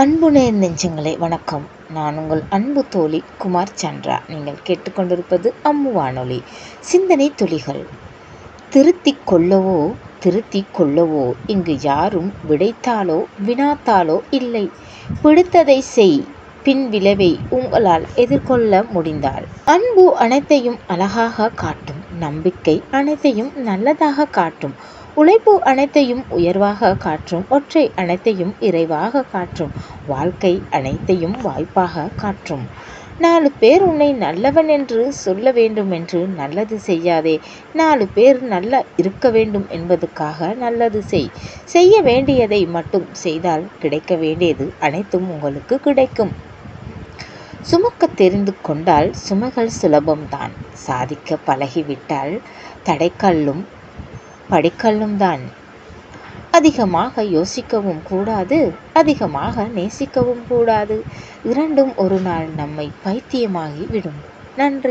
அன்பு நேர் நெஞ்சங்களே வணக்கம். நான் உங்கள் அன்பு தோழி குமார் சந்திரா. நீங்கள் கேட்டுக்கொண்டிருப்பது அம்மு வானொலி. சிந்தனை துளிகள். திருத்தி கொள்ளவோ திருத்தி கொள்ளவோ இங்கு யாரும் விடைத்தாலோ வினாத்தாலோ இல்லை. பிடித்ததை செய் பின் விளைவை உங்களால் எதிர்கொள்ள முடிந்தால். அன்பு அனைத்தையும் அழகாக காட்டும் நம்பிக்கை அனைத்தையும் நல்லதாக காட்டும். உழைப்பு அனைத்தையும் உயர்வாக காற்றும் ஒற்றை அனைத்தையும் இறைவாக காற்றும் வாழ்க்கை அனைத்தையும் வாய்ப்பாக காற்றும். நாலு பேர் உன்னை நல்லவன் என்று சொல்ல வேண்டும் என்று நல்லது செய்யாதே. நாலு பேர் நல்ல இருக்க வேண்டும் என்பதுக்காக நல்லது செய். செய்ய வேண்டியதை மட்டும் செய்தால் கிடைக்க வேண்டியது அனைத்தும் உங்களுக்கு கிடைக்கும். சுமக்க தெரிந்து கொண்டால் சுமைகள் சுலபம்தான். சாதிக்க பழகிவிட்டால் தடைக்கல்லும் படிக்கல்லும் தான் அதிகமாக யோசிக்கவும் கூடாது அதிகமாக நேசிக்கவும் கூடாது. இரண்டும் ஒரு நாள் நம்மை பைத்தியமாகி விடும். நன்றி.